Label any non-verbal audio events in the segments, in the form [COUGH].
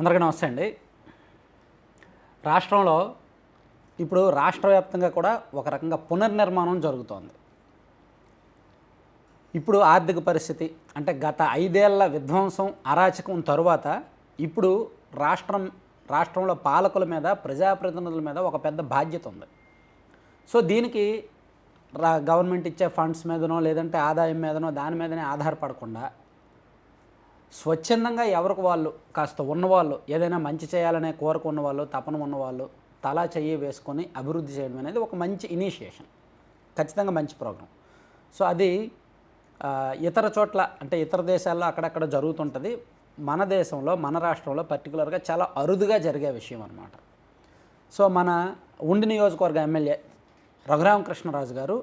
అందరికీ నమస్తే అండి. రాష్ట్రంలో ఇప్పుడు రాష్ట్ర వ్యాప్తంగా కూడా ఒక రకంగా పునర్నిర్మాణం జరుగుతోంది. ఇప్పుడు ఆర్థిక పరిస్థితి అంటే గత ఐదేళ్ళ విధ్వంసం అరాచకం తరువాత ఇప్పుడు రాష్ట్రం రాష్ట్రంలో పాలకుల మీద ప్రజాప్రతినిధుల మీద ఒక పెద్ద బాధ్యత ఉంది. సో దీనికి రా గవర్నమెంట్ ఇచ్చే ఫండ్స్ మీదనో లేదంటే ఆదాయం మీదనో దాని మీదనే ఆధారపడకుండా స్వచ్ఛందంగా ఎవరికి వాళ్ళు కాస్త ఉన్నవాళ్ళు ఏదైనా మంచి చేయాలనే కోరిక ఉన్నవాళ్ళు తపన ఉన్నవాళ్ళు తలా చెయ్యి వేసుకొని అభివృద్ధి చేయడం అనేది ఒక మంచి ఇనిషియేషన్ ఖచ్చితంగా మంచి ప్రోగ్రాం. సో అది ఇతర చోట్ల అంటే ఇతర దేశాల్లో అక్కడక్కడ జరుగుతుంటుంది. మన దేశంలో మన రాష్ట్రంలో పర్టికులర్గా చాలా అరుదుగా జరిగే విషయం అనమాట సో మన ఉండి నియోజకవర్గ ఎమ్మెల్యే రఘురామకృష్ణరాజు గారు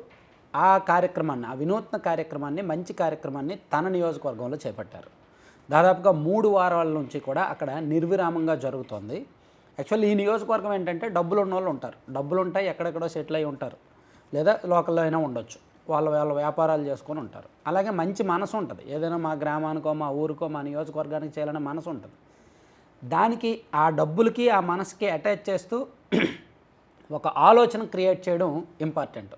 ఆ కార్యక్రమాన్ని ఆ వినూత్న కార్యక్రమాన్ని మంచి కార్యక్రమాన్ని తన నియోజకవర్గంలో చేపట్టారు. దాదాపుగా మూడు వారాల నుంచి కూడా అక్కడ నిర్విరామంగా జరుగుతోంది. యాక్చువల్లీ ఈ నియోజకవర్గం ఏంటంటే డబ్బులు ఉన్న వాళ్ళు ఉంటారు. డబ్బులు ఉంటాయి ఎక్కడెక్కడో సెటిల్ అయి ఉంటారు. లేదా లోకల్లో అయినా ఉండొచ్చు. వాళ్ళ వాళ్ళ వ్యాపారాలు చేసుకొని ఉంటారు. అలాగే మంచి మనసు ఉంటుంది. ఏదైనా మా గ్రామానికో మా ఊరికో మా నియోజకవర్గానికి చేయాలనే మనసు ఉంటుంది. దానికి ఆ డబ్బులకి ఆ మనసుకి అటాచ్ చేస్తూ ఒక ఆలోచన క్రియేట్ చేయడం ఇంపార్టెంట్.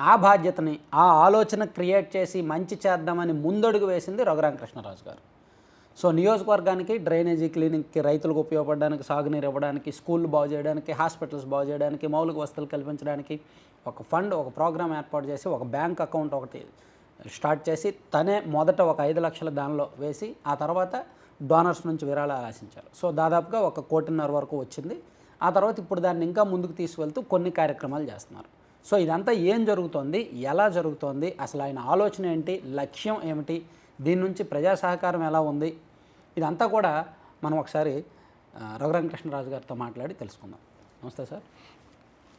ఆ బాధ్యతని ఆ ఆలోచన క్రియేట్ చేసి మంచి చేద్దామని ముందడుగు వేసింది రఘురామకృష్ణరాజు గారు. సో నియోజకవర్గానికి డ్రైనేజీ క్లీనింగ్కి రైతులకు ఉపయోగపడడానికి సాగునీరు ఇవ్వడానికి స్కూళ్ళు బాగు చేయడానికి హాస్పిటల్స్ బాగు చేయడానికి మౌలిక వసతులు కల్పించడానికి ఒక ఫండ్ ఒక ప్రోగ్రామ్ ఏర్పాటు చేసి ఒక బ్యాంక్ అకౌంట్ ఒకటి స్టార్ట్ చేసి తనే మొదట ఒక ఐదు లక్షల దానిలో వేసి ఆ తర్వాత డోనర్స్ నుంచి విరాళాలు ఆశించారు. సో దాదాపుగా ఒక కోటిన్నర వరకు వచ్చింది. ఆ తర్వాత ఇప్పుడు దాన్ని ఇంకా ముందుకు తీసుకెళ్తూ కొన్ని కార్యక్రమాలు చేస్తున్నారు. సో ఇదంతా ఏం జరుగుతోంది? ఎలా జరుగుతోంది? అసలు ఆయన ఆలోచన ఏంటి? లక్ష్యం ఏమిటి? దీని నుంచి ప్రజా సహకారం ఎలా ఉంది? ఇదంతా కూడా మనం ఒకసారి రఘురామకృష్ణరాజు గారితో మాట్లాడి తెలుసుకుందాం. నమస్తే sir.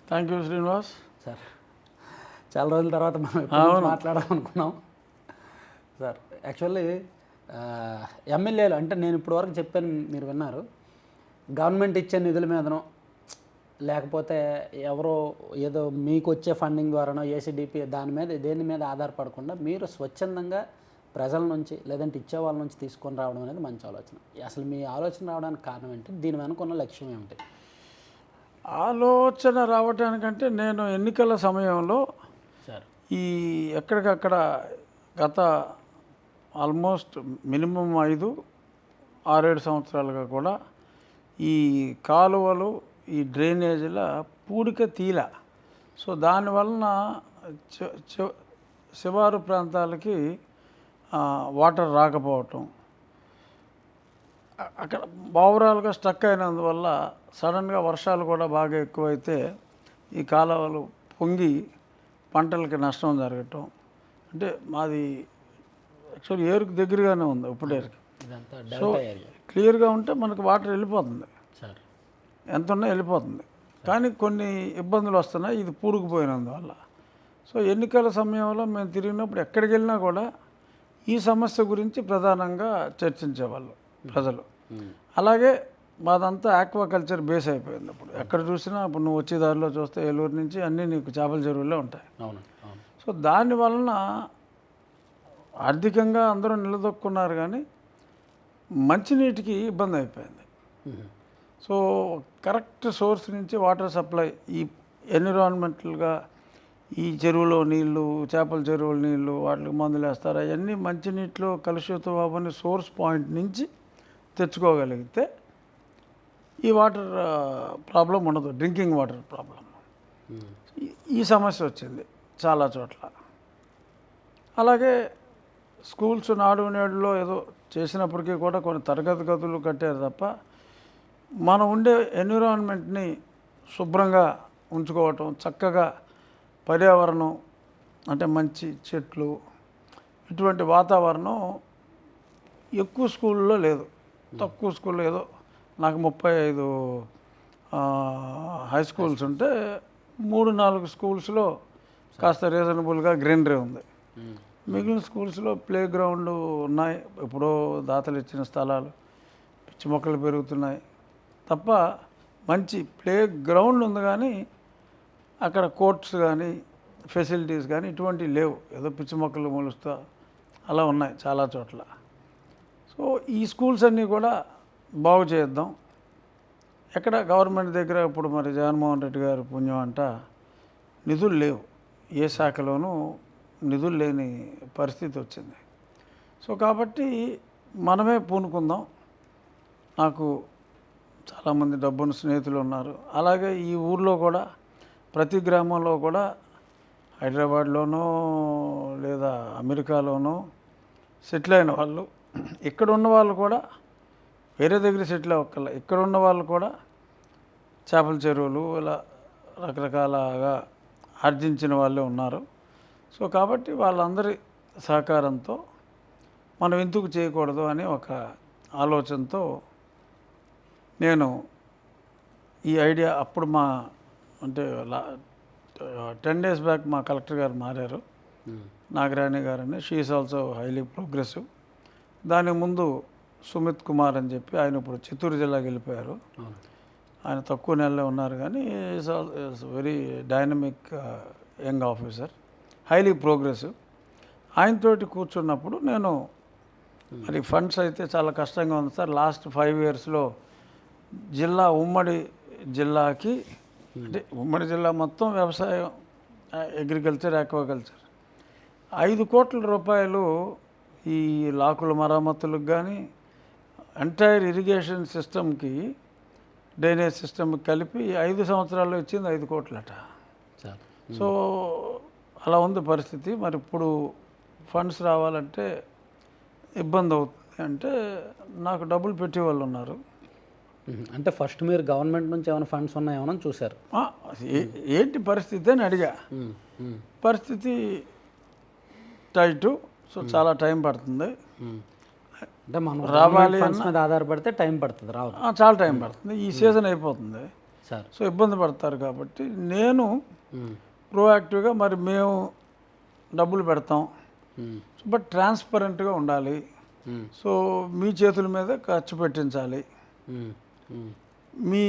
Thank you Srinivas sir చాలా రోజుల తర్వాత మనం మాట్లాడాలనుకున్నాం. సార్ యాక్చువల్లీ ఎమ్మెల్యేలు అంటే నేను ఇప్పుడు వరకు చెప్పాను మీరు విన్నారు. గవర్నమెంట్ ఇచ్చే నిధుల మీదనో లేకపోతే ఎవరో ఏదో మీకు వచ్చే ఫండింగ్ ద్వారానో ఏసీడీపీ దాని మీద దేని మీద ఆధారపడకుండా మీరు స్వచ్ఛందంగా ప్రజల నుంచి లేదంటే ఇచ్చే వాళ్ళ నుంచి తీసుకొని రావడం అనేది మంచి ఆలోచన. అసలు మీ ఆలోచన రావడానికి కారణం ఏంటి? దీని వెనుకున్న లక్ష్యం ఏమిటి? ఆలోచన రావటానికంటే నేను ఎన్నికల సమయంలో సార్. ఈ ఎక్కడికక్కడ గత ఆల్మోస్ట్ మినిమం ఐదు ఆరేడు సంవత్సరాలుగా కూడా ఈ కాలువలు ఈ డ్రైనేజీల పూడిక తీల. సో దానివలన శివారు ప్రాంతాలకి వాటర్ రాకపోవటం. అక్కడ ఓవరాల్గా స్టక్ అయినందువల్ల సడన్గా వర్షాలు కూడా బాగా ఎక్కువైతే ఈ కాలువలు పొంగి పంటలకి నష్టం జరగటం. అంటే మాది యాక్చువల్లీ ఏరుకు దగ్గరగానే ఉంది ఉప్పుడేరుకి సో క్లియర్గా ఉంటే మనకు వాటర్ వెళ్ళిపోతుంది. సార్. ఎంత ఉన్నా వెళ్ళిపోతుంది. కానీ కొన్ని ఇబ్బందులు వస్తున్నాయి ఇది పూడుకుపోయినందువల్ల సో ఎన్నికల సమయంలో మేము తిరిగినప్పుడు ఎక్కడికి వెళ్ళినా కూడా ఈ సమస్య గురించి ప్రధానంగా చర్చించేవాళ్ళు ప్రజలు. అలాగే మాదంతా ఆక్వాకల్చర్ బేస్ అయిపోయింది అప్పుడు. ఎక్కడ చూసినా ఇప్పుడు నువ్వు వచ్చే దారిలో చూస్తే ఏలూరు నుంచి అన్నీ నీకు చేపల చెరువులే ఉంటాయి. అవును సో దాని వలన ఆర్థికంగా అందరూ నిలదొక్కున్నారు కానీ మంచినీటికి ఇబ్బంది అయిపోయింది. సో కరెక్ట్ సోర్స్ నుంచి వాటర్ సప్లై ఈ ఎన్విరాన్మెంటల్గా ఈ చెరువులో నీళ్ళు చేపల చెరువుల నీళ్ళు వాటికి మందులు వేస్తారు. అవన్నీ మంచినీటిలో కలుషితం అవ్వని సోర్స్ పాయింట్ నుంచి తెచ్చుకోగలిగితే ఈ వాటర్ ప్రాబ్లం ఉండదు. Drinking water problem. ఈ సమస్య వచ్చింది చాలా చోట్ల. అలాగే స్కూల్స్ నాడు నేడులో ఏదో చేసినప్పటికీ కూడా కొన్ని తరగతి గదులు కట్టారు తప్ప మనం ఉండే ఎన్విరాన్మెంట్ని శుభ్రంగా ఉంచుకోవటం చక్కగా పర్యావరణం అంటే మంచి చెట్లు ఇటువంటి వాతావరణం ఎక్కువ స్కూల్లో లేదు. తక్కువ స్కూల్లో ఏదో నాకు ముప్పై ఐదు హై స్కూల్స్ ఉంటే మూడు నాలుగు స్కూల్స్లో కాస్త రీజనబుల్గా గ్రీనరీ ఉంది. మ్మ్. మిగిలిన స్కూల్స్లో ప్లే గ్రౌండ్ ఉన్నాయి. ఎప్పుడో దాతలు ఇచ్చిన స్థలాలు పిచ్చి మొక్కలు పెరుగుతున్నాయి. తప్ప మంచి ప్లే గ్రౌండ్ ఉంది కానీ అక్కడ కోర్ట్స్ కానీ ఫెసిలిటీస్ కానీ ఇటువంటివి లేవు. ఏదో పిచ్చి మొక్కలు మొలుస్తా అలా ఉన్నాయి చాలా చోట్ల. సో ఈ స్కూల్స్ అన్నీ కూడా బాగు చేద్దాం. ఎక్కడ గవర్నమెంట్ దగ్గర ఇప్పుడు మరి జగన్మోహన్ రెడ్డి గారి పుణ్యం అంట నిధులు లేవు. ఏ శాఖలోనూ నిధులు లేని పరిస్థితి వచ్చింది. సో కాబట్టి మనమే పూనుకుందాం. నాకు చాలామంది డబ్బున్న స్నేహితులు ఉన్నారు. అలాగే ఈ ఊర్లో కూడా ప్రతి గ్రామంలో కూడా హైదరాబాద్లోనో లేదా అమెరికాలోనో సెటిల్ అయిన వాళ్ళు ఇక్కడ ఉన్న వాళ్ళు కూడా వేరే దగ్గర సెటిల్ అవ్వక్కల ఇక్కడ ఉన్న వాళ్ళు కూడా చేపల చెరువులు ఇలా రకరకాలగా ఆర్జించిన వాళ్ళే ఉన్నారు. సో కాబట్టి వాళ్ళందరి సహకారంతో మనం ఎందుకు చేయకూడదు అనే ఒక ఆలోచనతో నేను ఈ ఐడియా అప్పుడు మా అంటే టెన్ డేస్ బ్యాక్ మా కలెక్టర్ గారు మారారు. నాగరాణి గారని. షీఈస్ ఆల్సో హైలీ ప్రోగ్రెసివ్ దానికి ముందు సుమిత్ కుమార్ అని చెప్పి ఆయన ఇప్పుడు చిత్తూరు జిల్లాకి వెళ్ళిపోయారు. ఆయన తక్కువ నెలలో ఉన్నారు కానీ is all very dynamic young officer highly progressive ఆయనతోటి కూర్చున్నప్పుడు నేను మరి ఫండ్స్ అయితే చాలా కష్టంగా ఉంది సార్. లాస్ట్ ఫైవ్ ఇయర్స్లో జిల్లా ఉమ్మడి జిల్లాకి అంటే ఉమ్మడి జిల్లా మొత్తం వ్యవసాయం అగ్రికల్చర్ ఆక్వాకల్చర్. ఐదు కోట్ల రూపాయలు ఈ లాకుల మరమ్మతులకు కానీ ఎంటైర్ ఇరిగేషన్ సిస్టమ్కి డ్రైనేజ్ సిస్టమ్ కలిపి ఐదు సంవత్సరాల్లో ఇచ్చింది ఐదు కోట్లట. సో అలా ఉంది పరిస్థితి. మరి ఇప్పుడు ఫండ్స్ రావాలంటే ఇబ్బంది అవుతుంది. అంటే నాకు డబ్బులు పెట్టే వాళ్ళు ఉన్నారు. అంటే ఫస్ట్ మీరు గవర్నమెంట్ నుంచి ఏమైనా ఫండ్స్ ఉన్నాయేమో చూశారు? ఏంటి పరిస్థితి అని అడిగా. పరిస్థితి టైటు సో చాలా టైం పడుతుంది. అంటే మనం రావాలి ఫండ్స్ మీద ఆధారపడితే టైం పడుతుంది రావడం ఆ, చాలా టైం పడుతుంది. ఈ సీజన్ అయిపోతుంది. సార్. సో ఇబ్బంది పడతారు కాబట్టి నేను. ప్రోయాక్టివ్గా మరి మేము డబ్బులు పెడతాం. బట్ ట్రాన్స్పరెంట్గా ఉండాలి. సో మీ చేతుల మీద ఖర్చు పెట్టించాలి. మీ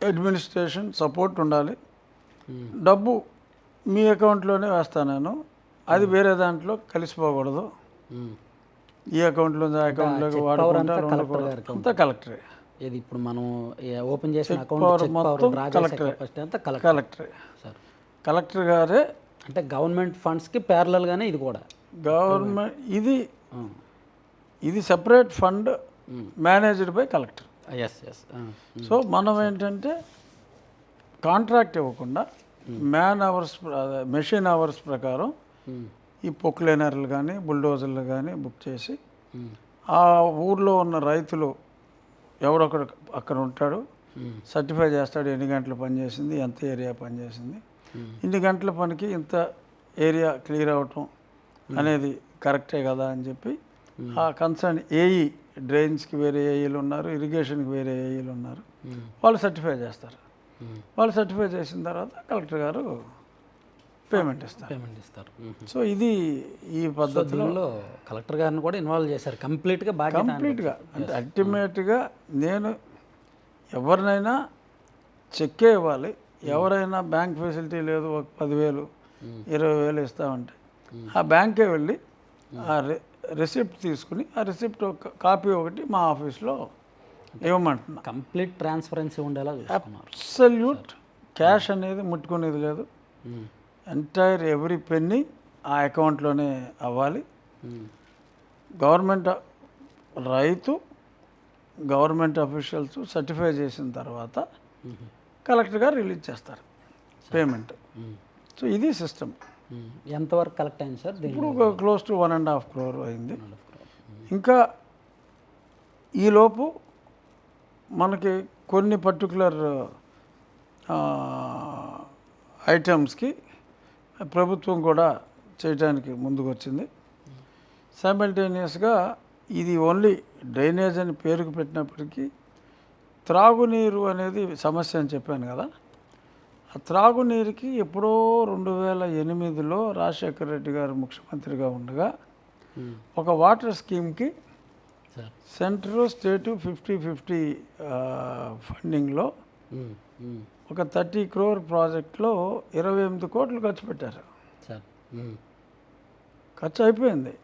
అడ్మినిస్ట్రేషన్ సపోర్ట్ ఉండాలి. మ్మ్. డబ్బు మీ అకౌంట్లోనే వేస్తాను నేను. అది వేరే దాంట్లో కలిసిపోకూడదు. మ్మ్. ఈ అకౌంట్లో ఆ అకౌంట్లోకి వాడుకుంటా అంతా కలెక్టర్ ఇది ఇప్పుడు మనం ఓపెన్ చేసిన అకౌంట్ మొత్తం కలెక్టర్ కలెక్టరే సార్ కలెక్టర్ గారే అంటే గవర్నమెంట్ ఫండ్స్కి ప్యారలల్గానే ఇది కూడా. గవర్నమెంట్ ఇది ఇది separate fund managed by collector S S so మనం ఏంటంటే కాంట్రాక్ట్ ఇవ్వకుండా మ్యాన్ అవర్స్ మెషిన్ అవర్స్ ప్రకారం ఈ పొక్లైనర్లు కానీ బుల్డోజర్లు కానీ బుక్ చేసి ఆ ఊర్లో ఉన్న రైతులు ఎవడొకడు అక్కడ ఉంటాడు సర్టిఫై చేస్తాడు ఎన్ని గంటలు పనిచేసింది ఎంత ఏరియా పనిచేసింది ఇన్ని గంటల పనికి ఇంత ఏరియా క్లియర్ అవటం అనేది కరెక్టే కదా అని చెప్పి ఆ కన్సర్న్ ఏఈ డ్రైన్స్కి వేరే ఏఈలు ఉన్నారు ఇరిగేషన్కి వేరే ఏఈలు ఉన్నారు. వాళ్ళు సర్టిఫై చేస్తారు. వాళ్ళు సర్టిఫై చేసిన తర్వాత కలెక్టర్ గారు పేమెంట్ ఇస్తారు. పేమెంట్ ఇస్తారు. సో ఇది ఈ పద్ధతిలో కలెక్టర్ గారిని కూడా ఇన్వాల్వ్ చేశారు. కంప్లీట్గా ఆయనకు. కంప్లీట్గా. అంటే అల్టిమేట్గా నేను ఎవరినైనా చెక్కే ఇవ్వాలి. ఎవరైనా బ్యాంక్ ఫెసిలిటీ లేదు ఒక పదివేలు ఇరవై వేలు ఇస్తామంటే ఆ బ్యాంకే వెళ్ళి ఆ రిసిప్ట్ తీసుకుని ఆ రిసిప్ట్ ఒక కాపీ ఒకటి మా ఆఫీస్లో ఇవ్వమంటున్నా కంప్లీట్ ట్రాన్స్పరెన్సీ ఉండేలా అబ్సల్యూట్ క్యాష్ అనేది ముట్టుకునేది లేదు. ఎంటైర్ ఎవ్రీ పెన్నీ ఆ అకౌంట్లోనే అవ్వాలి. గవర్నమెంట్ రైతు గవర్నమెంట్ అఫీషియల్స్ సర్టిఫై చేసిన తర్వాత మ్మ్. కలెక్టర్ గారు రిలీజ్ చేస్తారు పేమెంట్. సో ఇది సిస్టమ్. ఎంతవరకు కలెక్ట్ అయింది సార్ ఇప్పుడు close to one and half crore. అయింది ఇంకా ఈలోపు మనకి కొన్ని పర్టికులర్ ఐటమ్స్కి ప్రభుత్వం కూడా చేయడానికి ముందుకు వచ్చింది. సైమల్టేనియస్గా ఇది ఓన్లీ డ్రైనేజ్ అని పేరుకు పెట్టినప్పటికీ త్రాగునీరు అనేది సమస్య అని చెప్పాను కదా. త్రాగునీరుకి ఎప్పుడో రెండు వేల ఎనిమిదిలో రాజశేఖర రెడ్డి గారు ముఖ్యమంత్రిగా ఉండగా. ఒక వాటర్ స్కీమ్కి సెంట్రల్ స్టేటు ఫిఫ్టీ ఫిఫ్టీ ఫండింగ్లో. ఒక థర్టీ క్రోర్ ప్రాజెక్ట్లో ఇరవై ఎనిమిది కోట్లు ఖర్చు పెట్టారు. ఖర్చు అయిపోయింది.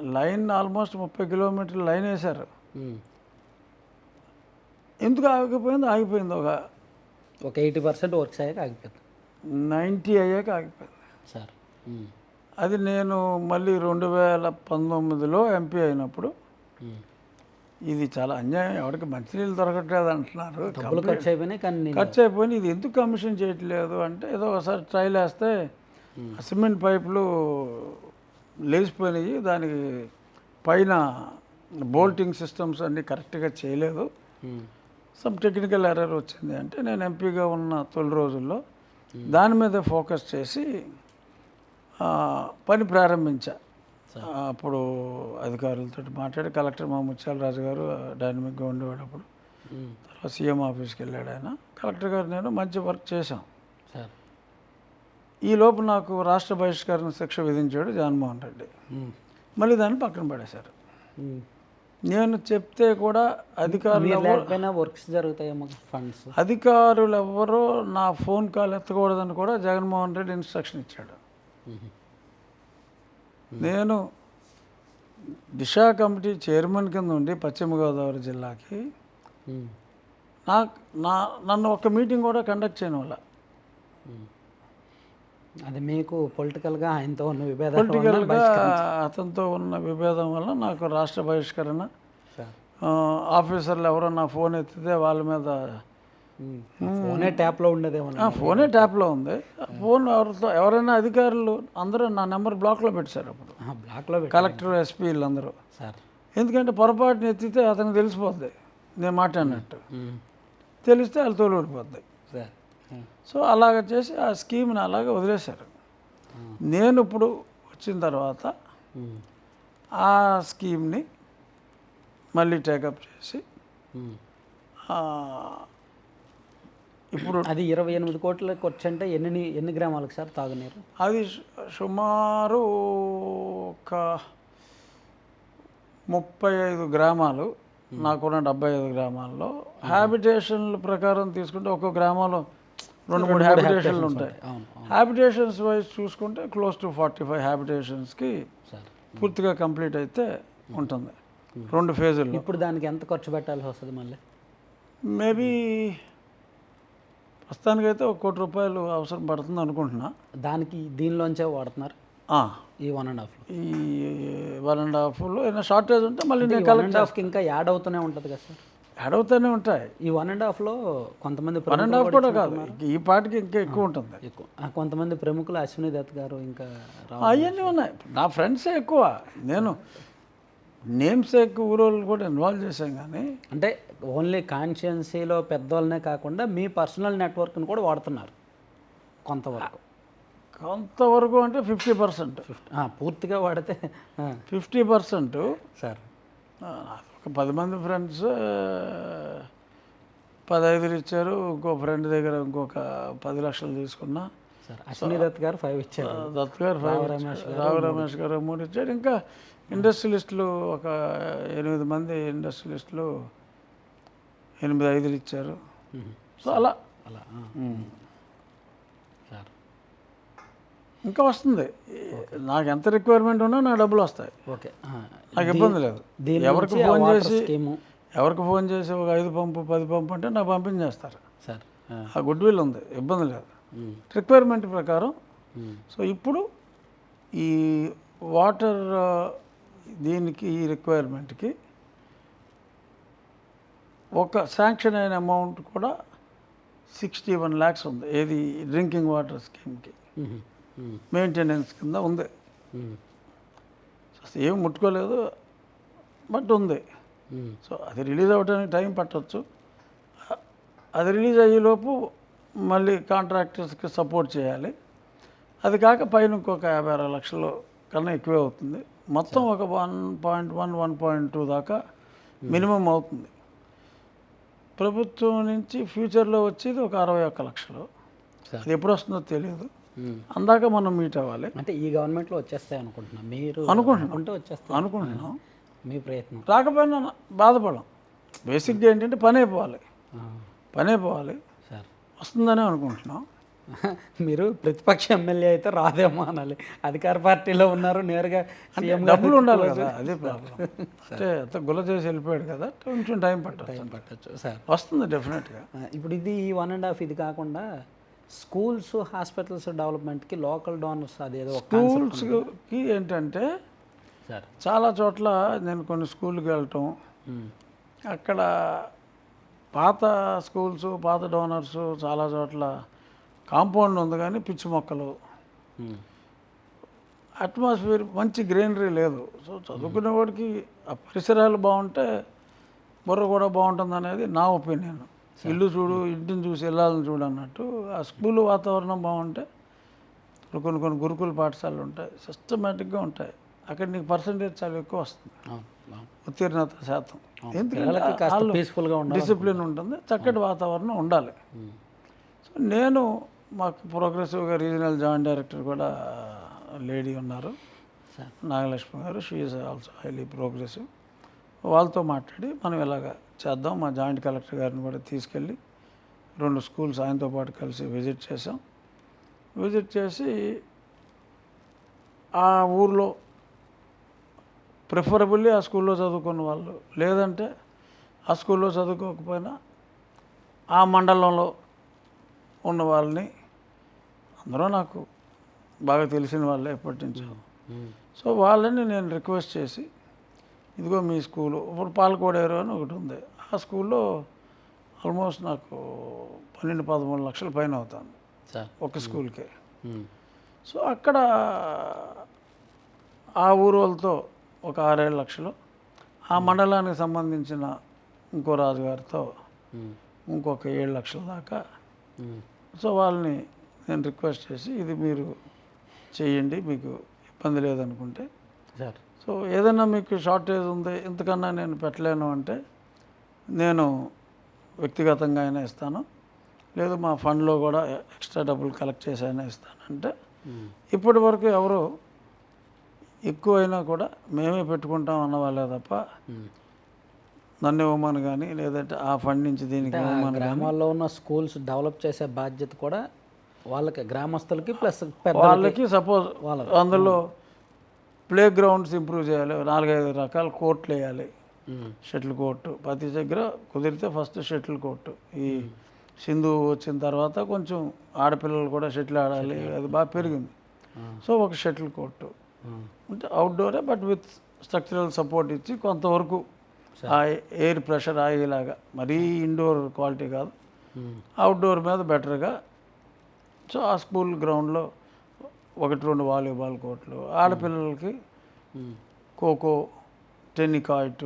లైన్ ఆల్మోస్ట్ ముప్పై కిలోమీటర్ల లైన్ వేశారు. ఎందుకు ఆగిపోయింది ఆగిపోయింది ఒక ఒక ఎయిటీ పర్సెంట్ వర్క్స్ అయ్యాక ఆగిపోతుంది నైంటీ అయ్యాక ఆగిపోయింది. సార్. అది నేను మళ్ళీ రెండు వేల పంతొమ్మిదిలో ఎంపీ అయినప్పుడు. ఇది చాలా అన్యాయం. ఎవరికి మంచినీళ్ళు దొరకట్లేదు అంటున్నారు. డబ్బులు ఖర్చు అయిపోయినాయి కానీ ఖర్చు అయిపోయింది ఇది ఎందుకు కమిషన్ చేయట్లేదు అంటే ఏదో ఒకసారి ట్రైల్ వేస్తే సిమెంట్ పైపులు లేచిపోయినాయి. దానికి పైన బోల్టింగ్ సిస్టమ్స్ అన్నీ కరెక్ట్గా చేయలేదు. సమ్ టెక్నికల్ ఎర్రర్ వచ్చింది అంటే నేను ఎంపీగా ఉన్న తొలి రోజుల్లో దాని మీద ఫోకస్ చేసి పని ప్రారంభించా. అప్పుడు అధికారులతో మాట్లాడి కలెక్టర్ మా ముత్యాలరాజు గారు డైనమిక్గా ఉండేవాడు అప్పుడు. తర్వాత సీఎం ఆఫీస్కి వెళ్ళాడు ఆయన. కలెక్టర్ గారు నేను మంచి వర్క్ చేశాం. సార్. ఈ లోపు నాకు రాష్ట్ర బహిష్కరణ శిక్ష విధించాడు జగన్మోహన్ రెడ్డి. మళ్ళీ దాన్ని పక్కన పడేశారు. నేను చెప్తే కూడా అధికారులు వర్క్స్ జరుగుతాయేమో ఫండ్స్. అధికారులు ఎవరో నా ఫోన్ కాల్ ఎత్తకూడదని కూడా జగన్మోహన్ రెడ్డి ఇన్స్ట్రక్షన్ ఇచ్చాడు. నేను దిశ కమిటీ చైర్మన్ కింద ఉండి పశ్చిమ గోదావరి జిల్లాకి నాకు నా నన్ను ఒక మీటింగ్ కూడా కండక్ట్ చేయడం వల్ల అది మీకు పొలిటికల్గా ఆయనతో ఉన్న వల్ల పొలిటికల్గా. అతనితో ఉన్న విభేదం వల్ల నాకు రాష్ట్ర బహిష్కరణ ఆఫీసర్లు ఎవరో నా ఫోన్ ఎత్తితే వాళ్ళ మీద. ఫోనే ట్యాప్లో ఉండేదేమో ఫోనే ట్యాప్లో ఉంది ఫోన్ ఎవరితో ఎవరైనా అధికారులు అందరూ నా నెంబర్ బ్లాక్లో పెట్టారు అప్పుడు బ్లాక్లో కలెక్టర్ ఎస్పీ వీళ్ళందరూ సార్ ఎందుకంటే పొరపాటున ఎత్తితే అతనికి తెలిసిపోద్ది నేను మాట్లాడినట్టు. తెలిస్తే వాళ్ళు ఉమ్. సో అలాగ చేసి ఆ స్కీమ్ని అలాగే వదిలేశారు నేను ఇప్పుడు వచ్చిన తర్వాత. ఆ స్కీమ్ని మళ్ళీ టేకప్ చేసి ఇప్పుడు అది ఇరవై ఎనిమిది కోట్ల ఖర్చు అంటే ఎన్ని ఎన్ని గ్రామాలకు సార్ తాగునీరు అది సుమారు ఒక ముప్పై ఐదు గ్రామాలు నాకున్న డెబ్బై ఐదు గ్రామాల్లో హ్యాబిటేషన్ల ప్రకారం తీసుకుంటే ఒక్కో గ్రామంలో రెండు మూడు హ్యాబిటేషన్లు ఉంటాయి. హ్యాబిటేషన్స్ వైజ్ చూసుకుంటే క్లోజ్ టు ఫార్టీ ఫైవ్ హ్యాబిటేషన్స్కి పూర్తిగా కంప్లీట్ అయితే ఉంటుంది. రెండు ఫేజుల్లో ఇప్పుడు దానికి ఎంత ఖర్చు పెట్టాల్సి వస్తుంది మళ్ళీ? మేబీ ప్రస్తుతానికైతే ఒక కోటి రూపాయలు అవసరం పడుతుంది అనుకుంటున్నా. దానికి దీనిలోంచే వాడుతున్నారు? ఈ వన్ అండ్ హాఫ్ ఈ వన్ అండ్ హాఫ్లో ఏదైనా షార్టేజ్ ఉంటే మళ్ళీ నేను ఇంకా యాడ్ అవుతూనే ఉంటుంది కదా సార్? యాడ్ అవుతూనే ఉంటాయి. ఈ వన్ అండ్ హాఫ్లో కొంతమంది వన్ అండ్ హాఫ్ కూడా కాదు. ఈ పాటికి ఇంకా ఎక్కువ ఉంటుంది. ఎక్కువ. కొంతమంది ప్రముఖులు అశ్విని దత్ గారు ఇంకా అవన్నీ ఉన్నాయి. నా ఫ్రెండ్సే ఎక్కువ. నేను నేమ్స్ ఎక్కువ ఊరోళ్ళు కూడా ఇన్వాల్వ్ చేశాం కానీ అంటే ఓన్లీ కాన్షియన్సీలో పెద్దవాళ్ళనే కాకుండా మీ పర్సనల్ నెట్వర్క్ని కూడా వాడుతున్నారు కొంతవరకు. కొంతవరకు అంటే ఫిఫ్టీ పర్సెంట్. పూర్తిగా వాడితే ఫిఫ్టీ పర్సెంట్. సార్. ఒక పది మంది ఫ్రెండ్స్ పదహైదులు ఇచ్చారు. ఇంకో ఫ్రెండ్ దగ్గర ఇంకొక పది లక్షలు తీసుకున్నా. అశ్విని దత్ గారు ఫైవ్ ఇచ్చారు. దత్ గారు ఫైవ్. రావు రమేష్ గారు మూడు ఇచ్చారు. ఇంకా ఇండస్ట్రియలిస్టులు ఒక ఎనిమిది మంది ఇండస్ట్రియలిస్టులు ఎనిమిది ఐదులు ఇచ్చారు. సో అలా. అలా ఆ, సార్ ఇంకా వస్తుంది. నాకు ఎంత రిక్వైర్మెంట్ ఉన్నా నా డబ్బులు వస్తాయి. ఓకే. నాకు ఇబ్బంది లేదు. ఎవరికి ఫోన్ చేసి ఎవరికి ఫోన్ చేసి ఒక ఐదు పంపు పది పంపు అంటే నాకు పంపించేస్తారు. సార్ ఆ, గుడ్ విల్ ఉంది. ఇబ్బంది లేదు. రిక్వైర్మెంట్ ప్రకారం. సో ఇప్పుడు ఈ వాటర్ దీనికి ఈ రిక్వైర్మెంట్కి ఒక శాంక్షన్ అయిన అమౌంట్ కూడా సిక్స్టీ వన్ ల్యాక్స్ ఉంది. ఏది? Drinking water స్కీమ్కి. మెయింటెనెన్స్ కింద ఉంది. ఏం ముట్టుకోలేదు బట్ ఉంది. సో అది రిలీజ్ అవ్వడానికి టైం పట్టవచ్చు అది రిలీజ్ అయ్యేలోపు మళ్ళీ కాంట్రాక్టర్స్కి సపోర్ట్ చేయాలి. అది కాక పైన ఇంకొక యాభై అరవై లక్షలు కన్నా ఎక్కువే అవుతుంది. మొత్తం ఒక one point one one point two దాకా మినిమం అవుతుంది. ప్రభుత్వం నుంచి ఫ్యూచర్లో వచ్చేది ఒక అరవై ఒక్క లక్షలు. అది ఎప్పుడు వస్తుందో తెలియదు. అందాక మనం మీట్ అవ్వాలి. అంటే ఈ గవర్నమెంట్లో వచ్చేస్తాయి అనుకుంటున్నా. మీరు అనుకుంటున్నాం. అనుకుంటే వచ్చేస్తాయి. అనుకుంటున్నాం. మీ ప్రయత్నం. రాకపోయినా బాధపడం. బేసిక్గా ఏంటంటే పని అయిపోవాలి పని అయిపోవాలి సార్. వస్తుందని అనుకుంటున్నాం. [LAUGHS] మీరు ప్రతిపక్ష ఎమ్మెల్యే అయితే రాదేమో అనాలి. అధికార పార్టీలో ఉన్నారు నేరుగా సీఎం డబ్బులు ఉండాలి కదా అదే ప్రాబ్లం. అంటే అంత గుల చేసి వెళ్ళిపోయాడు కదా కొంచెం టైం పట్టదు టైం పట్టచ్చు సార్. వస్తుంది డెఫినెట్గా ఇప్పుడు ఇది ఈ వన్ అండ్ హాఫ్ ఇది కాకుండా స్కూల్స్ హాస్పిటల్స్ డెవలప్మెంట్కి లోకల్ డోనర్స్ అదేదో స్కూల్స్కి ఏంటంటే సార్. చాలా చోట్ల నేను కొన్ని స్కూల్కి వెళ్ళటం. అక్కడ పాత స్కూల్స్ పాత డోనర్స్ చాలా చోట్ల కాంపౌండ్ ఉంది కానీ పిచ్చి మొక్కలు. అట్మాస్ఫియర్ మంచి గ్రీనరీ లేదు. సో చదువుకునే వాడికి ఆ పరిసరాలు బాగుంటే బుర్ర కూడా బాగుంటుంది అనేది నా ఒపీనియన్. ఇల్లు చూడు ఇంటిని చూసి వెళ్ళాలని చూడు అన్నట్టు ఆ స్కూల్ వాతావరణం బాగుంటే ఇప్పుడు కొన్ని కొన్ని గురుకుల పాఠశాలలు ఉంటాయి సిస్టమేటిక్గా ఉంటాయి. అక్కడ నీకు పర్సంటేజ్ చాలా ఎక్కువ వస్తుంది. ఉత్తీర్ణత శాతం. ఉండాలి డిసిప్లిన్ ఉంటుంది చక్కటి వాతావరణం ఉండాలి. సో నేను మాకు ప్రోగ్రెసివ్గా రీజనల్ జాయింట్ డైరెక్టర్ కూడా లేడీ ఉన్నారు. నాగలక్ష్మి గారు she is also highly progressive వాళ్ళతో మాట్లాడి మనం ఇలాగ చేద్దాం. మా జాయింట్ కలెక్టర్ గారిని కూడా తీసుకెళ్ళి రెండు స్కూల్స్ ఆయనతో పాటు కలిసి విజిట్ చేసాం విజిట్ చేసి ఆ ఊర్లో ప్రిఫరబుల్లీ ఆ స్కూల్లో చదువుకున్న వాళ్ళు. లేదంటే ఆ స్కూల్లో చదువుకోకపోయినా ఆ మండలంలో ఉన్న వాళ్ళని అందరూ నాకు బాగా తెలిసిన వాళ్ళే ఎప్పటి నుంచో. సో వాళ్ళని నేను రిక్వెస్ట్ చేసి ఇదిగో మీ స్కూలు. ఇప్పుడు పాలకోడేరు అని ఒకటి ఉంది. ఆ స్కూల్లో ఆల్మోస్ట్ నాకు పన్నెండు పదమూడు లక్షల పైన అవుతుంది సార్. ఒక స్కూల్కే. సో అక్కడ ఆ ఊరు వాళ్ళతో ఒక ఆరేడు లక్షలు. ఆ మండలానికి సంబంధించిన ఇంకో రాజుగారితో ఇంకొక ఏడు లక్షల దాకా. సో వాళ్ళని నేను రిక్వెస్ట్ చేసి ఇది మీరు చేయండి మీకు ఇబ్బంది లేదనుకుంటే. సార్. సో ఏదైనా మీకు షార్టేజ్ ఉంది ఇంతకన్నా నేను పెట్టలేను అంటే నేను వ్యక్తిగతంగా అయినా ఇస్తాను. లేదు మా ఫండ్లో కూడా ఎక్స్ట్రా డబ్బులు కలెక్ట్ చేసి అయినా ఇస్తానంటే ఇప్పటి వరకు ఎవరు ఎక్కువైనా కూడా మేమే పెట్టుకుంటాం అన్న వాళ్ళే తప్ప నన్ను ఇవ్వమని కానీ లేదంటే ఆ ఫండ్ నుంచి దీనికి గ్రామాల్లో ఉన్న స్కూల్స్ డెవలప్ చేసే బాధ్యత కూడా వాళ్ళకి గ్రామస్తులకి ప్లస్ పెద్ద వాళ్ళకి సపోజ్ అందులో ప్లే గ్రౌండ్స్ ఇంప్రూవ్ చేయాలి. నాలుగైదు రకాల కోర్టులు వేయాలి. Shuttle court. ప్రతి దగ్గర కుదిరితే ఫస్ట్ షటిల్ కోర్టు. ఈ సింధు వచ్చిన తర్వాత కొంచెం ఆడపిల్లలు కూడా షటిల్ ఆడాలి. అది బాగా పెరిగింది. సో ఒక షటిల్ కోర్టు. అంటే అవుట్డోరే బట్ విత్ స్ట్రక్చరల్ సపోర్ట్ ఇచ్చి కొంతవరకు ఆ ఎయిర్ ప్రెషర్ ఆగేలాగా. మరీ ఇండోర్ క్వాలిటీ కాదు. అవుట్డోర్ మీద బెటర్గా సో ఆ స్కూల్ గ్రౌండ్లో ఒకటి రెండు వాలీబాల్ కోర్టులు ఆడపిల్లలకి ఖోఖో టెన్నికాయిట్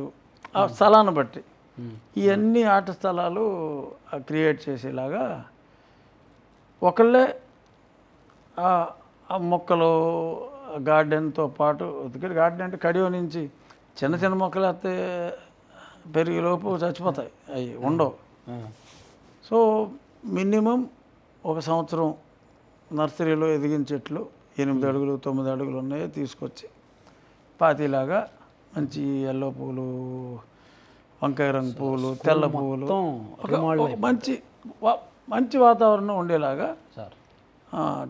ఆ స్థలాన్ని బట్టి. ఇవన్నీ ఆట స్థలాలు క్రియేట్ చేసేలాగా ఒకళ్ళే మొక్కలు గార్డెన్తో పాటు ఎందుకంటే గార్డెన్ అంటే కడియో నుంచి చిన్న చిన్న మొక్కలు వేస్తే పెరిగేలోపు చచ్చిపోతాయి. అవి ఉండవు. సో మినిమం ఒక సంవత్సరం నర్సరీలో ఎదిగిన చెట్లు ఎనిమిది అడుగులు తొమ్మిది అడుగులు ఉన్నాయి తీసుకొచ్చి పాతిలాగా మంచి ఎల్లో పూలు వంకాయ రంగు పువ్వులు తెల్ల ఒక మంచి మంచి వాతావరణం ఉండేలాగా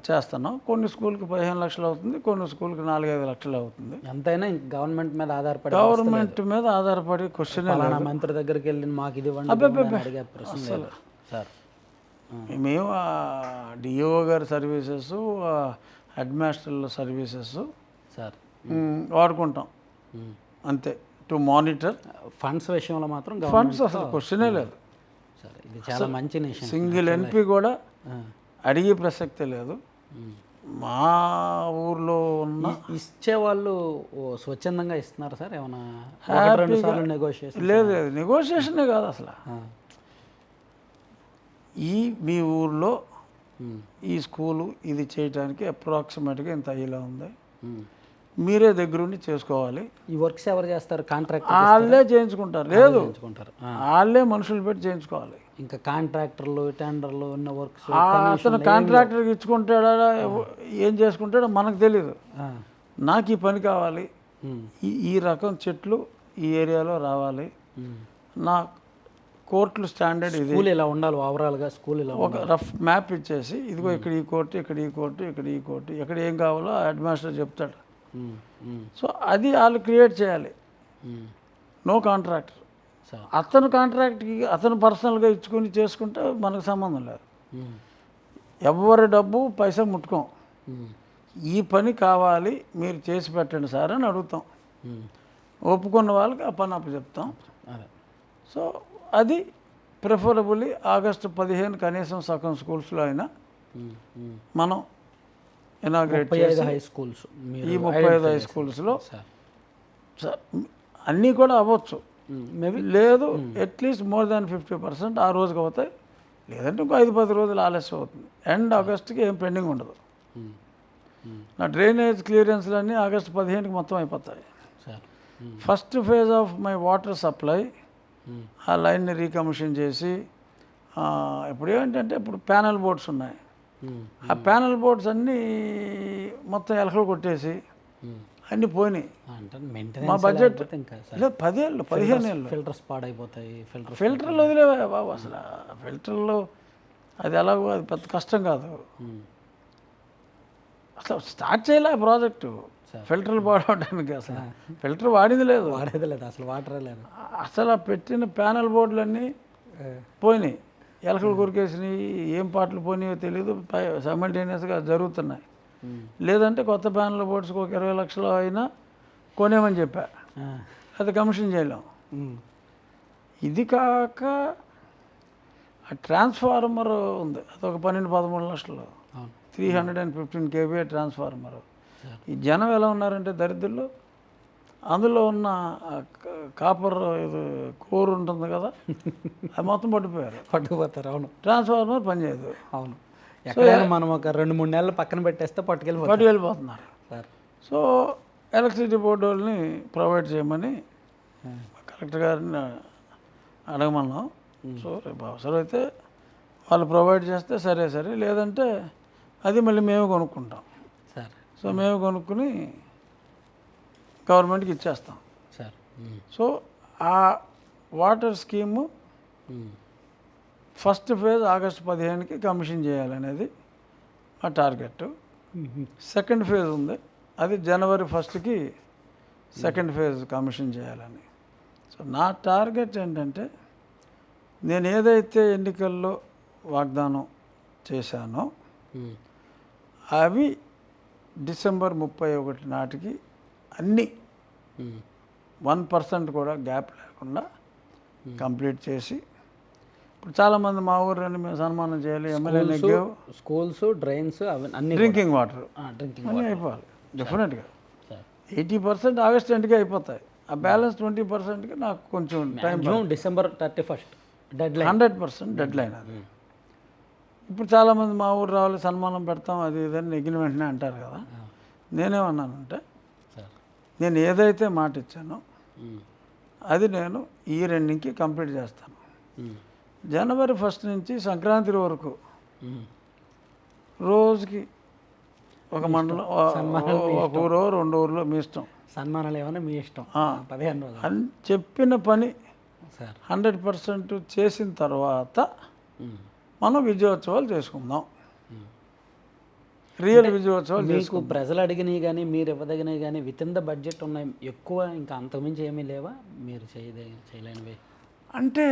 చేస్తున్నాం. కొన్ని స్కూల్కి పదిహేను లక్షలు అవుతుంది కొన్ని స్కూల్కి నాలుగైదు లక్షలు అవుతుంది. ఎంతైనా గవర్నమెంట్ మీద ఆధారపడి గవర్నమెంట్ మీద ఆధారపడి క్వశ్చన్ మంత్రి దగ్గరికి వెళ్ళి మాకు ఇది సార్. మేము డిఓ గారి సర్వీసెస్ హెడ్ మాస్టర్ల సర్వీసెస్ సార్. వాడుకుంటాం. అంతే. To monitor. ఫండ్స్ విషయంలో మాత్రం ఫండ్స్ అసలు క్వశ్చనే లేదు. సార్ ఇది చాలా మంచి సింగిల్ ఎన్పి కూడా అడిగే ప్రసక్తే లేదు. మా ఊర్లో ఉన్న ఇచ్చే వాళ్ళు ఓ స్వచ్ఛందంగా ఇస్తున్నారు సార్? ఏమైనా నెగోషియేషన్ లేదు లేదు. నెగోషియేషనే కాదు అసలు. ఈ మీ ఊర్లో ఈ స్కూలు ఇది చేయడానికి అప్రాక్సిమేట్గా ఇంత అయ్యేలా ఉంది. మీరే దగ్గరుండి చేసుకోవాలి. ఈ వర్క్స్ ఎవరు చేస్తారు? కాంట్రాక్ట్ వాళ్ళే చేయించుకుంటారు. లేదు. వాళ్ళే మనుషులు పెట్టి చేయించుకోవాలి. ఇంకా కాంట్రాక్టర్లు టెండర్లు ఉన్న వర్క్స్ అతను కాంట్రాక్టర్కి ఇచ్చుకుంటాడా ఏం చేసుకుంటాడో మనకు తెలియదు నాకు ఈ పని కావాలి. ఈ ఈ రకం చెట్లు ఈ ఏరియాలో రావాలి. నా కోర్టులు స్టాండర్డ్ ఇది. స్కూల్ ఇలా ఉండాలి ఓవరాల్గా స్కూల్ ఇలా ఒక రఫ్ మ్యాప్ ఇచ్చేసి ఇదిగో ఇక్కడ ఈ కోర్టు ఇక్కడ ఈ కోర్టు ఇక్కడ ఈ కోర్టు ఎక్కడ ఏం కావాలో హెడ్ మాస్టర్ చెప్తాడు. సో అది వాళ్ళు క్రియేట్ చేయాలి. No contractor. అతను కాంట్రాక్ట్కి అతను పర్సనల్గా ఇచ్చుకొని చేసుకుంటే మనకు సంబంధం లేదు. ఎవరి డబ్బు పైసా ముట్టుకోం. ఈ పని కావాలి మీరు చేసి పెట్టండి సార్ అని అడుగుతాం. ఒప్పుకున్న వాళ్ళకి ఆ పని అప్పు చెప్తాం సో అది ప్రిఫరబుల్లీ ఆగస్టు పదిహేను కనీసం సగం స్కూల్స్లో అయినా. మనం ఇనాగ్రేట్ ఐదు హై స్కూల్స్ ఈ ముప్పై ఐదు హై స్కూల్స్లో అన్నీ కూడా అవ్వచ్చు. మేబీ లేదు at least more than fifty percent ఆ రోజుకి అవుతాయి. లేదంటే ఇంకో ఐదు పది రోజులు ఆలస్యం అవుతుంది. ఎండ్ ఆగస్ట్కి ఏం పెండింగ్ ఉండదు. నా డ్రైనేజ్ క్లియరెన్స్లన్నీ ఆగస్టు పదిహేనుకి మొత్తం అయిపోతాయి. First phase of my water supply ఆ లైన్ని రీకమిషన్ చేసి ఇప్పుడు ఏంటంటే ఇప్పుడు ప్యానల్ బోర్డ్స్ ఉన్నాయి. ఆ ప్యానల్ బోర్డ్స్ అన్నీ మొత్తం ఎలకలు కొట్టేసి. అన్నీ పోయినాయి. మా బడ్జెట్ లేదు పదేళ్ళు పదిహేను ఏళ్ళు. ఫిల్టర్స్ పాడైపోతాయి ఫిల్టర్ ఫిల్టర్లు వదిలేవా బాబు అసలు? ఫిల్టర్లు అది ఎలాగో అది పెద్ద కష్టం కాదు. అసలు స్టార్ట్ చేయలే ఆ ప్రాజెక్టు. ఫిల్టర్లు పాడవడానికి అసలు ఫిల్టర్ వాడింది లేదు. వాడేది లేదు అసలు వాటరే లేదు. అసలు ఆ పెట్టిన ప్యానల్ బోర్డులన్నీ పోయినాయి. ఎలకలు కొరికేసినాయి ఏం పాటలు పోయినాయో తెలియదు సైమల్టేనియస్గా జరుగుతున్నాయి. లేదంటే కొత్త ప్యానల్ బోర్డ్స్కి ఒక ఇరవై లక్షలు అయినా కొనేమని చెప్పా. అది కమిషన్ చేయలేం. ఇది కాక ఆ ట్రాన్స్ఫార్మర్ ఉంది. అదొక పన్నెండు పదమూడు లక్షలు. Three hundred and fifteen KV transformer. ఈ జనం ఎలా ఉన్నారంటే దరిద్రులు? అందులో ఉన్న కాపర్ ఇది కోర్ ఉంటుంది కదా అది మొత్తం పట్టిపోయారు పట్టుకుపోతారు అవును. ట్రాన్స్ఫార్మర్ పనిచేయదు. అవును. ఎక్కడైనా మనం ఒక రెండు మూడు నెలలు పక్కన పెట్టేస్తే పట్టుకెళ్ళిపోతాం పట్టు వెళ్ళిపోతున్నారు సార్. సో ఎలక్ట్రిసిటీ బోర్డు వాళ్ళని ప్రొవైడ్ చేయమని కలెక్టర్ గారిని అడగమన్నాం. సో రేపు అవసరమైతే వాళ్ళు ప్రొవైడ్ చేస్తే సరే సరే లేదంటే అది మళ్ళీ మేము కొనుక్కుంటాం. సో మేము కొనుక్కుని గవర్నమెంట్కి ఇచ్చేస్తాం. సార్ సో ఆ water scheme first phase August పదిహేనుకి commission చేయాలనేది మా టార్గెట్ సెకండ్ ఫేజ్ ఉంది. అది జనవరి ఫస్ట్కి సెకండ్ ఫేజ్ కమిషన్ చేయాలని. సో నా టార్గెట్ ఏంటంటే నేను ఏదైతే ఎన్నికల్లో వాగ్దానం చేశానో అవి డిసెంబర్ ముప్పై ఒకటి నాటికి అన్నీ ఉమ్, వన్ పర్సెంట్ కూడా గ్యాప్ లేకుండా కంప్లీట్ చేసి ఇప్పుడు చాలామంది మా ఊరిని మేము సన్మానం చేయాలి ఎమ్మెల్యే స్కూల్స్ డ్రైన్స్ అన్ని డ్రింకింగ్ వాటర్ డ్రింకింగ్ అన్నీ అయిపోవాలి. డెఫినెట్గా ఎయిటీ పర్సెంట్ ఆగస్ట్ ఎండ్కి అయిపోతాయి. ఆ బ్యాలెన్స్ ట్వంటీ పర్సెంట్కి నాకు కొంచెం time June December thirty first dead line hundred percent dead line అది ఇప్పుడు చాలామంది మా ఊరు రావాలి సన్మానం పెడతాం అది ఇదని నెగ్గిన వెంటనే అంటారు కదా. నేనేమన్నానంటే సార్. నేను ఏదైతే మాట ఇచ్చానో అది నేను ఈ రెండింటికి కంప్లీట్ చేస్తాను. జనవరి ఫస్ట్ నుంచి సంక్రాంతి వరకు రోజుకి ఒక మండలం ఒక ఊరో రెండు ఊర్లో మీ ఇష్టం. సన్మానాలు ఏమైనా మీ ఇష్టం. పదిహేను రోజులు. అని చెప్పిన పని సార్. హండ్రెడ్ పర్సెంట్ చేసిన తర్వాత మనం విజయోత్సవాలు చేసుకుందాం. రియల్ విజయోత్సవాలు మీకు ప్రజలు అడిగినవి కానీ మీరు ఇవ్వదగినవి కానీ విత్ ఇన్ ద బడ్జెట్ ఉన్నాయి ఎక్కువ ఇంకా అంతకుమించి ఏమీ లేవా? మీరు చేయదే చేయలేనివి. అంటే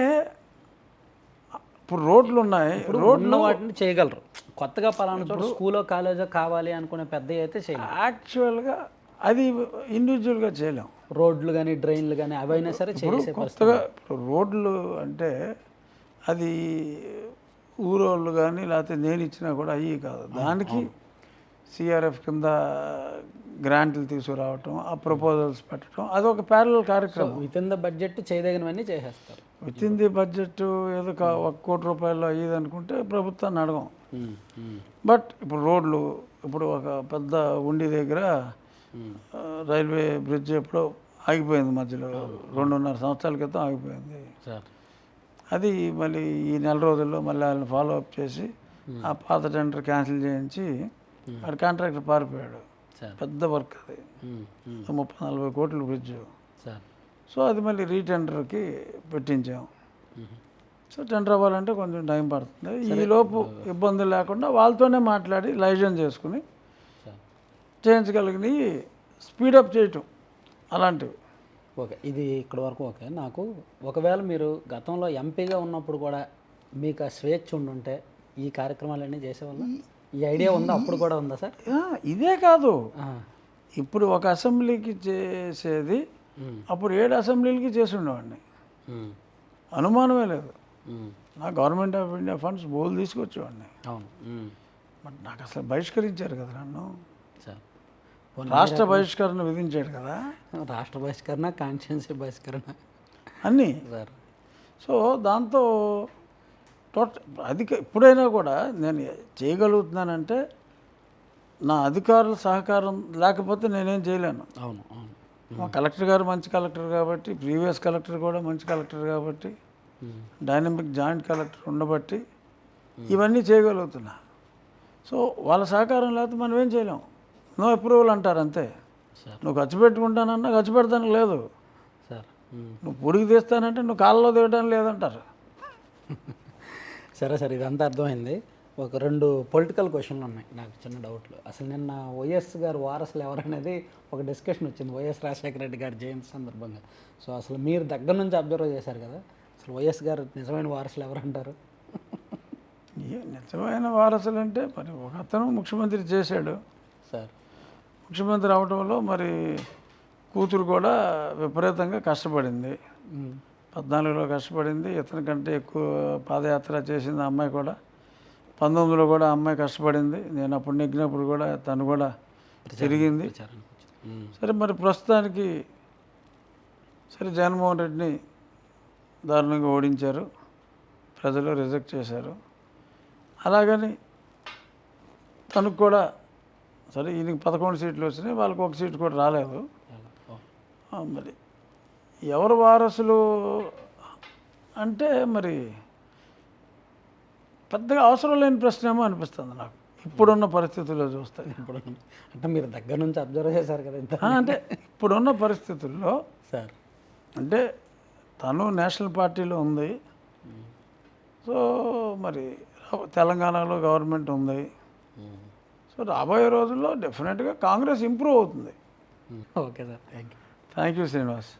ఇప్పుడు రోడ్లు ఉన్నాయి. ఇప్పుడు రోడ్ ఉన్న వాటిని చేయగలరు. కొత్తగా పలానా చోట స్కూలో కాలేజో కావాలి అనుకునే పెద్ద అయితే చేయలేరు యాక్చువల్గా అది ఇండివిజువల్గా చేయలేం. రోడ్లు కానీ డ్రైన్లు కానీ అవైనా సరే కొత్తగా రోడ్లు అంటే అది ఊరోళ్ళు కానీ లేకపోతే నేను ఇచ్చినా కూడా అయ్యి కాదు. దానికి సిఆర్ఎఫ్ కింద గ్రాంట్లు తీసుకురావటం ఆ ప్రపోజల్స్ పెట్టడం అది ఒక ప్యారల్ కార్యక్రమం. విత్ ఇన్ ద బడ్జెట్ చేయదగినవన్నీ చేసేస్తారు. విత్ ఇన్ ది బడ్జెట్ ఏదో కా- ఒక కోటి రూపాయలు అయ్యేది అనుకుంటే ప్రభుత్వాన్ని అడగం. ఉమ్, ఉమ్, బట్ ఇప్పుడు రోడ్లు ఇప్పుడు ఒక పెద్ద ఉండి దగ్గర రైల్వే బ్రిడ్జ్ ఎప్పుడో ఆగిపోయింది మధ్యలో రెండున్నర సంవత్సరాల క్రితం ఆగిపోయింది. సార్. అది మళ్ళీ ఈ నెల రోజుల్లో మళ్ళీ వాళ్ళని ఫాలో అప్ చేసి ఆ పాత టెండర్ క్యాన్సిల్ చేయించి ఆడ కాంట్రాక్టర్ పారిపోయాడు. పెద్ద వర్క్ అది. ముప్పై నలభై కోట్ల బ్రిడ్జ్ సో అది మళ్ళీ రీటెండర్కి పెట్టించాం. సో టెండర్ అవ్వాలంటే కొంచెం టైం పడుతుంది. ఈ లోపు ఇబ్బంది లేకుండా వాళ్ళతోనే మాట్లాడి లైజెన్స్ చేసుకుని చేయించగలిగినవి స్పీడప్ చేయటం అలాంటివి. ఓకే. ఇది ఇక్కడ వరకు ఓకే. నాకు ఒకవేళ మీరు గతంలో ఎంపీగా ఉన్నప్పుడు కూడా మీకు ఆ స్వేచ్ఛ ఉండుంటే ఈ కార్యక్రమాలన్నీ చేసేవాళ్ళ? ఈ ఐడియా ఉందా? అప్పుడు కూడా ఉందా సార్? ఇదే కాదు. ఇప్పుడు ఒక అసెంబ్లీకి చేసేది. అప్పుడు ఏడు అసెంబ్లీలకి చేసి ఉండేవాడిని. అనుమానమే లేదు. నా గవర్నమెంట్ ఆఫ్ ఇండియా ఫండ్స్ బోల్ తీసుకొచ్చేవాడిని. అవును. బట్ నాకు అసలు బహిష్కరించారు కదా నన్ను. సార్. రాష్ట్ర బహిష్కరణ విధించాడు కదా. రాష్ట్ర బహిష్కరణ కాన్స్టిట్యున్సీ బహిష్కరణ. అన్నీ? సార్. సో దాంతో టోట అధిక ఇప్పుడైనా కూడా నేను చేయగలుగుతున్నానంటే నా అధికారుల సహకారం లేకపోతే నేనేం చేయలేను. అవును అవును. మా కలెక్టర్ గారు మంచి కలెక్టర్ కాబట్టి ప్రీవియస్ కలెక్టర్ కూడా మంచి కలెక్టర్ కాబట్టి. డైనమిక్ జాయింట్ కలెక్టర్ ఉండబట్టి ఇవన్నీ చేయగలుగుతున్నా. సో వాళ్ళ సహకారం లేకపోతే మనం ఏం చేయలేం. నో అప్రూవల్ అంటారు అంతే. సార్. నువ్వు ఖర్చు పెట్టుకుంటానన్నా ఖర్చు పెడతానికి లేదు. సార్. నువ్వు పొడిగి తీస్తానంటే నువ్వు కాళ్ళలో దిగడానికి లేదంటారు. సరే సరే ఇదంతా అర్థమైంది. ఒక రెండు పొలిటికల్ క్వశ్చన్లు ఉన్నాయి నాకు చిన్న డౌట్లు. అసలు నిన్న వైఎస్ గారు వారసులు ఎవరనేది ఒక డిస్కషన్ వచ్చింది వైఎస్ రాజశేఖర రెడ్డి గారి జయంతి సందర్భంగా. సో అసలు మీరు దగ్గర నుంచి అబ్జర్వ్ చేశారు కదా అసలు వైఎస్ గారు నిజమైన వారసులు ఎవరంటారు? ఏ నిజమైన వారసులు అంటే మరి ఒక అతను ముఖ్యమంత్రి చేశాడు. సార్. ముఖ్యమంత్రి అవడంలో మరి కూతురు కూడా విపరీతంగా కష్టపడింది. పద్నాలుగులో కష్టపడింది. ఇతని కంటే ఎక్కువ పాదయాత్ర చేసింది అమ్మాయి కూడా. పంతొమ్మిదిలో కూడా అమ్మాయి కష్టపడింది. నేను అప్పుడు నెగ్గినప్పుడు కూడా తను కూడా తిరిగింది. ఉమ్. సరే మరి ప్రస్తుతానికి సరే జగన్మోహన్ రెడ్డిని దారుణంగా ఓడించారు. ప్రజలు రిజెక్ట్ చేశారు. అలాగని తనకు కూడా సరే ఈయనకి పదకొండు సీట్లు వచ్చినాయి వాళ్ళకి ఒక సీటు కూడా రాలేదు. మరి ఎవరు వారసులు అంటే మరి పెద్దగా అవసరం లేని ప్రశ్న ఏమో అనిపిస్తుంది నాకు. ఇప్పుడున్న పరిస్థితుల్లో చూస్తే. ఇప్పుడు అంటే మీరు దగ్గర నుంచి అబ్జర్వ్ చేశారు కదా అంటే ఇప్పుడున్న పరిస్థితుల్లో సార్. అంటే తను నేషనల్ పార్టీలో ఉంది. సో మరి తెలంగాణలో గవర్నమెంట్ ఉంది. సో రాబోయే రోజుల్లో డెఫినెట్గా కాంగ్రెస్ ఇంప్రూవ్ అవుతుంది. Okay sir. Thank you thank you Srinivas.